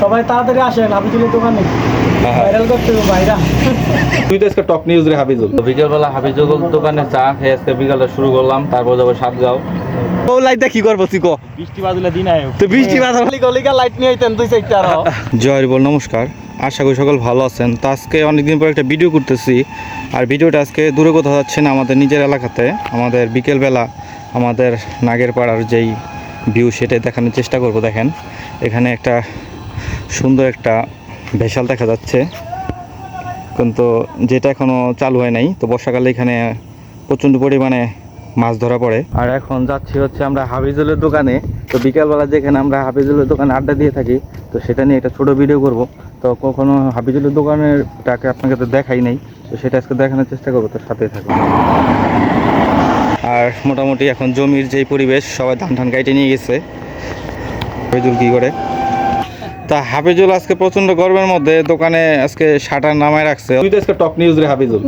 সবাই তাড়াতাড়ি আসেন হাবিজুলের দোকানে। হ্যাঁ, হ্যাঁ। ভাইরাল করতে হবে ভাইরা। তুই তো আজকে টপ নিউজ রে হাফিজুল। তো বিকেলবেলা হাবিজুল দোকানে চা খেয়ে আজকে বিকালটা শুরু করলাম তারপর যাব সাতগাঁও। ও লাইটটা কি করব তুই বৃষ্টি বাদলে দিন আয়। তো বৃষ্টি বাদল গলিকা লাইট নিয়ে আইতেন দুই চারটা আরও। জয় বল নমস্কার। আশা করি সকল ভালো আছেন। তো আজকে অনেকদিন পর একটা ভিডিও করতেছি। আর ভিডিওটা আজকে দূরে কোথাও যাচ্ছে না আমাদের নিজের এলাকাতে। আমাদের বিকেলবেলা আমাদের নাগের পাড়ার যেই ভিউ সেটাই দেখানোর চেষ্টা করব দেখেন। এখানে একটা সুন্দর একটা ভেসাল দেখা যাচ্ছে। কিন্তু যেটা এখনও চালু হয় নাই, তো বর্ষাকালে এখানে প্রচণ্ড পরিমাণে মাছ ধরা পড়ে। আর এখন যাচ্ছি হচ্ছে আমরা হাফিজুলের দোকানে। তো বিকালবেলা যেখানে আমরা হাফিজুলের দোকানে আড্ডা দিয়ে থাকি, তো সেটা নিয়ে একটা ছোট ভিডিও করব। তো কখনো হাফিজুলের দোকানেরটাকে আপনাকে তো দেখাই নাই, তো সেটা আজকে দেখানোর চেষ্টা করব, তার সাথে থাকব। আর মোটামুটি এখন জমির যেই পরিবেশ, সবাই ধান ধান কাইটে নিয়ে গেছে। হাফিজুল কী করে? তা হাফিজুল আজকে প্রচণ্ড গর্বের মধ্যে দোকানে আজকে শাটার নামায় রাখছে। তুই তো আজকে টপ নিউজ রে হাফিজুল।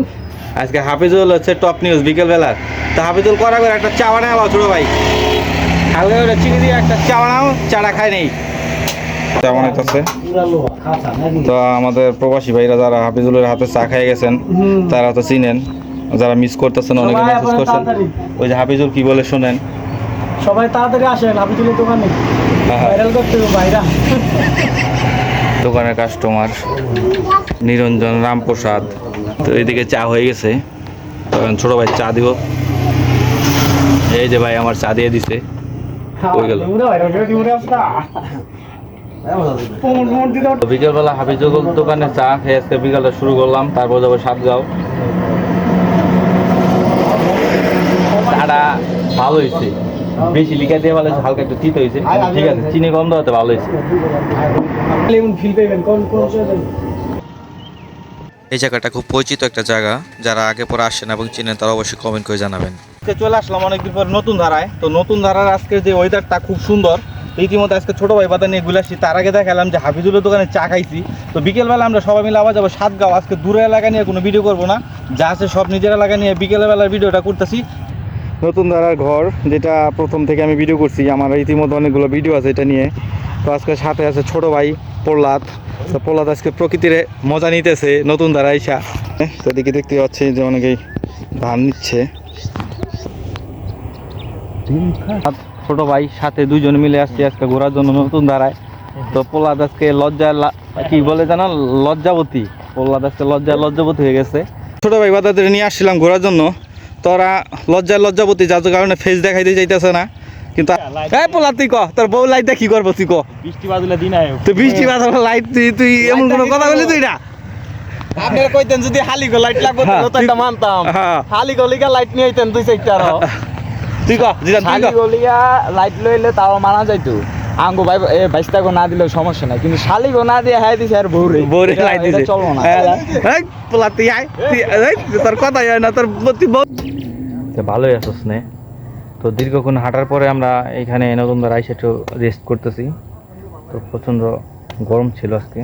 আজকে হাফিজুল হচ্ছে টপ নিউজ বিকেল বেলার তা হাফিজুল করা করে একটা চা বানাও ছোট ভাই। হালকা করে চিনি দিয়ে একটা চা বানাও চাটা খাই নেই। চা বানাইতেছে তো আমাদের প্রবাসী ভাইরা যারা হাফিজুলের হাতে চা খেয়ে গেছেন তারা তো চিনেন। যারা মিস করতেছেন অনেকে মেসেজ করছেন। ওই যে হাফিজুল কি বলে শোনেন। সবাই তাড়াতাড়ি আসেন হাবিজুলের দোকানে। হ্যাঁ, হ্যাঁ। ভাইরাল করতে হবে ভাইরা। দোকানের কাস্টমার নিরঞ্জন রামপ্রসাদ। তো এদিকে চা হয়ে গেছে। তখন ছোট ভাই চা দিব। এই যে ভাই আমার চা দিয়ে দিছে। হয়ে গেল। বিকেলবেলা হাবিজুল দোকানে চা খেয়ে আজকে বিকালটা শুরু করলাম। তারপর যাব সাতগাঁও। চাটা ভালো হয়েছে। বেশি লিখা দিয়ে ভালো হালকা একটু তিত হয়েছে। ঠিক আছে চিনি কম দেওয়াতে ভালো হয়েছে। ফিল পাইবেন কোন কোন এই জায়গাটা খুব পরিচিত একটা জায়গা। যারা আগে পরে আসেন এবং চিনেন তারা অবশ্যই কমেন্ট করে জানাবেন। আজকে চলে আসলাম অনেকদিন পর নতুন ধারায়। তো নতুন ধারার আজকে যে ওয়েদারটা খুব সুন্দর ইতিমধ্যে আজকে ছোট ভাই বাদা নিয়ে ঘুরে আসছি। তার আগে দেখালাম যে হাফিজুলের দোকানে চা খাইছি। তো বিকেলবেলা আমরা সবাই মিলে আবার যাব সাতগাঁও। আজকে দূরের এলাকা নিয়ে কোনো ভিডিও করব না। যা আছে সব নিজের এলাকা নিয়ে বিকেলের বেলার ভিডিওটা করতেছি। নতুন ধারার ঘর, যেটা প্রথম থেকে আমি ভিডিও করছি। আমার ইতিমধ্যে অনেকগুলো ভিডিও আছে এটা নিয়ে। তো আজকে সাথে আছে ছোট ভাই, প্রহ্লাদ। তো প্রহ্লাদ আজকে প্রকৃতির মজা নিতেছে নতুন ধারা ইসা তো এদিকে দেখতে পাচ্ছি যে অনেকেই ধান নিচ্ছে। ছোট ভাই, সাথে দুজন মিলে আসছি আজকে ঘোরার জন্য নতুন ধারায়। তো পোলাদ আজকে লজ্জা কি বলে জানো? লজ্জাবতী। পোলাদ আজকে লজ্জা লজ্জাবতী হয়ে গেছে। ছোট ভাই বাদাদের নিয়ে আসছিলাম ঘোরার জন্য। তোরা লজ্জায় লজ্জাপতি যার কারণে ফেস দেখাইতে চাইতেছে না। কিন্তু এই পোলা তুই ক? তোর বউ লাইটটা কি করব তুই ক? বৃষ্টি বাদলে দিন আয়। তুই বৃষ্টি বাদল লাইট তুই তুই এমন কোনো কথা বলি তুই না? আপনারা কইতেন যদি হালি গো লাইট লাগবে হ্যাঁ, তো একটা মানতাম। হ্যাঁ। হালি গলিকা লাইট নিয়ে আইতেন দুই চারটা আরও। তুই ক? জিরান তুই ক? শালিগলিয়া লাইট লইলে তাও মানা যাইতো। আঙ্গো ভাই এ বাইশটাকে না দিলেও সমস্যা নাই। কিন্তু শালিগো না দিয়ে হ্যাঁ দিছে আর এটা- লাইট এটা দিছে। চলবো না। এই পোলা তুই আয়। তুই তোর কথা হয় না তোর তুই তো ভালোই আছো স্নে তো দীর্ঘক্ষণ হাঁটার পরে আমরা এখানে নতুন ধারায় একটু রেস্ট করতেছি। তো প্রচণ্ড গরম ছিল আজকে